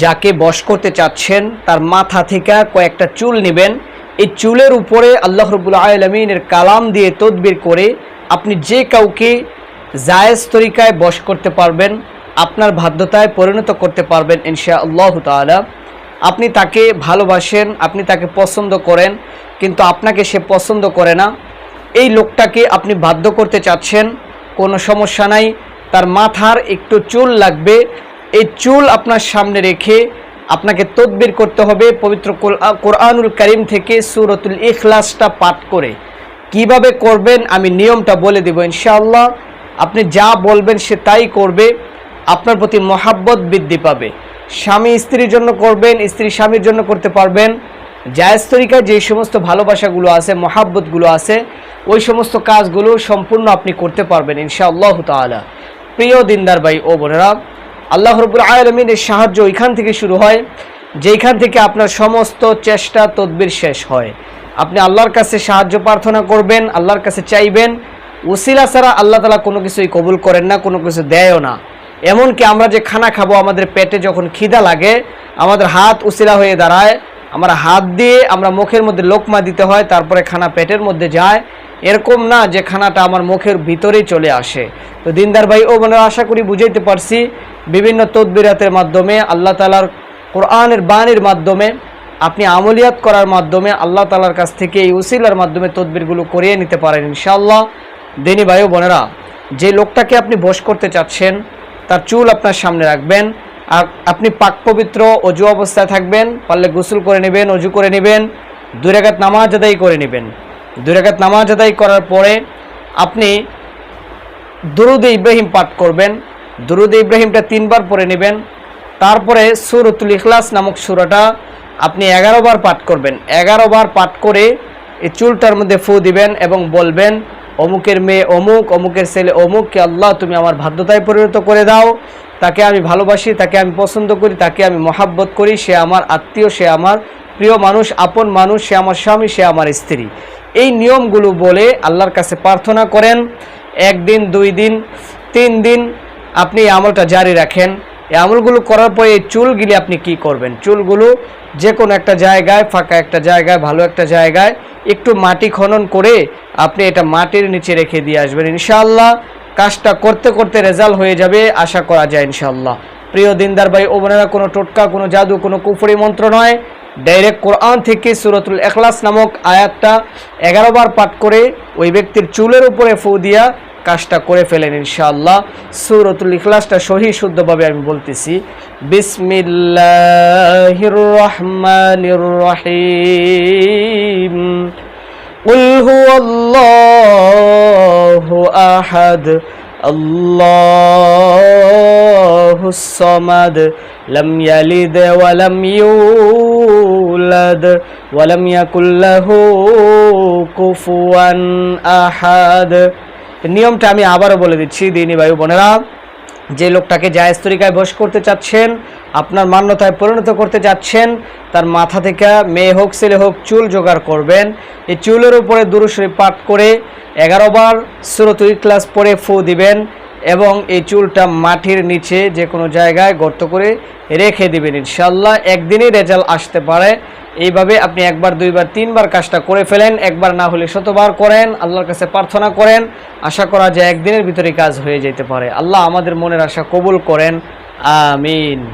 যাকে বশ করতে চাচ্ছেন, তার মাথা থেকে কয়েকটা চুল নেবেন। এই চুলের উপরে আল্লাহ রবুল্লা আলমিনের কালাম দিয়ে তদবির করে আপনি যে কাউকে জায়েজ তরিকায় বশ করতে পারবেন, আপনার বাধ্যতায় পরিণত করতে পারবেন ইনশা আল্লাহ তালা আপনি তাকে ভালোবাসেন, আপনি তাকে পছন্দ করেন, কিন্তু আপনাকে সে পছন্দ করে না। এই লোকটাকে আপনি বাধ্য করতে চাচ্ছেন, কোনো সমস্যা নাই, তার মাথার একটু চুল লাগবে এই চুল আপনার সামনে রেখে আপনাকে তদবির করতে হবে পবিত্র কোরআ- কোরআনুল করিম থেকে সুরতুল ইখলাসটা পাঠ করে। কীভাবে করবেন আমি নিয়মটা বলে দেব ইনশাআল্লাহ। আপনি যা বলবেন সে তাই করবে, আপনার প্রতি মহাব্বত বৃদ্ধি পাবে। স্বামী স্ত্রীর জন্য করবেন, স্ত্রী স্বামীর জন্য করতে পারবেন। জায়েজ তরিকায় যে সমস্ত ভালোবাসাগুলো আছে, মহাব্বতগুলো আছে, ওই সমস্ত কাজগুলো সম্পূর্ণ আপনি করতে পারবেন ইনশাআল্লাহ তাআলা। প্রিয় দিনদার ভাই ও বোনেরা আল্লাহ রবুল আলমিনের সাহায্য ওইখান থেকে শুরু হয়, যেইখান থেকে আপনার সমস্ত চেষ্টা, তদবির শেষ হয়। আপনি আল্লাহর কাছে সাহায্য প্রার্থনা করবেন, আল্লাহর কাছে চাইবেন উসিলা ছাড়া আল্লাহ তালা কোনো কিছুই কবুল করেন না, কোনো কিছু দেয়ও না। এমনকি আমরা যে খানা খাব, আমাদের পেটে যখন খিদা লাগে, আমাদের হাত উসিলা হয়ে দাঁড়ায় আমরা হাত দিয়ে আমরা মুখের মধ্যে লোকমা দিতে হয়, তারপরে খানা পেটের মধ্যে যায়। এরকম না যে খানাটা আমার মুখের ভিতরেই চলে আসে। তো দিনদার ভাই, ও বোনেরা, আশা করি বুঝাইতে পারছি, বিভিন্ন তদবিরাতের মাধ্যমে, আল্লাহ তালার কোরআনের বাণীর মাধ্যমে, আপনি আমলিয়াত করার মাধ্যমে, আল্লাহ তালার কাছ থেকে এই উসিলার মাধ্যমে তদবিরগুলো করিয়ে নিতে পারেন ইনশাআল্লাহ। দিনী ভাই ও বোনেরা, যে লোকটাকে আপনি বশ করতে চাচ্ছেন, তার চুল আপনার সামনে রাখবেন আপনি পাক পবিত্র অজু অবস্থায় থাকবেন, পারলে গোসল করে নেবেন, অজু করে নেবেন, দুই রাকাত নামাজ আদায় করে নেবেন। দুই রাকাত নামাজ আদায় করার পরে আপনি দুরুদ ইব্রাহিম পাঠ করবেন দুরুদ ইব্রাহিমটা তিনবার পড়ে নেবেন, তারপরে সুরতুল ইখলাস নামক সুরাটা আপনি এগারো বার পাঠ করবেন। এগারো বার পাঠ করে এই চুলটার মধ্যে ফু দিবেন এবং বলবেন, অমুকের মেয়ে অমুক, অমুকের ছেলে অমুককে আল্লাহ তুমি আমার বাধ্যতায় পরিণত করে দাও। তাকে আমি ভালোবাসি, তাকে আমি পছন্দ করি, তাকে আমি মহাব্বত করি। সে আমার আত্মীয়, সে আমার প্রিয় মানুষ, আপন মানুষ, সে আমার স্বামী, সে আমার স্ত্রী। এই নিয়মগুলো বলে আল্লাহর কাছে প্রার্থনা করেন, একদিন, দুই দিন, তিন দিন আপনি আমলটা জারি রাখেন। এই আমলগুলো করার পরে এই চুলগুলি আপনি কি করবেন? চুলগুলো যে কোনো একটা জায়গায়, ফাঁকা একটা জায়গায়, ভালো একটা জায়গায় একটু মাটি খনন করে আপনি এটা মাটির নিচে রেখে দিয়ে আসবেন। ইনশাআল্লাহ কাজটা করতে করতে রেজাল্ট হয়ে যাবে, আশা করা যায় ইনশাল্লাহ প্রিয় দিনদার ভাই ও বোনেরা, কোনো টোটকা, কোনো জাদু, কোনো কুফরি মন্ত্র নয়। ডাইরেক্ট কোরআন থেকে সুরতুল এখলাস নামক আয়াতটা এগারো বার পাঠ করে ওই ব্যক্তির চুলের উপরে ফু দিয়া কাজটা করে ফেলেন ইনশাআল্লাহ। সুরতুল ইখলাসটা সহি, শুদ্ধভাবে আমি বলতেছি। বিসমিল্লাহির রহমানির রহিম। قل هو الله أحد الله الصمد لم يلد ولم يولد ولم يكن له كفوا أحد নিয়মটা আমি আবারও বলে দিচ্ছি দিনী ভাই বোনেরা যে লোকটাকে জায়েজ তরিকায় বস করতে চাচ্ছেন, আপনার মান্যতায় পরিণত করতে চাচ্ছেন, তার মাথা থেকে মেয়ে হোক, ছেলে হোক, চুল জোগাড় করবেন। এই চুলের উপরে দুরুশরী পাঠ করে এগারো বার সুরতুই ক্লাস পরে ফু দিবেন। এবং এই চুলটা মাটির নিচে যে কোনো জায়গায় গর্ত করে রেখে দেবেন। ইনশাল্লাহ একদিনই রেজাল্ট আসতে পারে। এইভাবে আপনি একবার, দুইবার, তিনবার কাজটা করে ফেলেন। একবার না হলে শতবার করেন। আল্লাহর কাছে প্রার্থনা করেন। আশা করা যায় একদিনের ভিতরে কাজ হয়ে যেতে পারে। আল্লাহ আমাদের মনের আশা কবুল করেন। আমিন।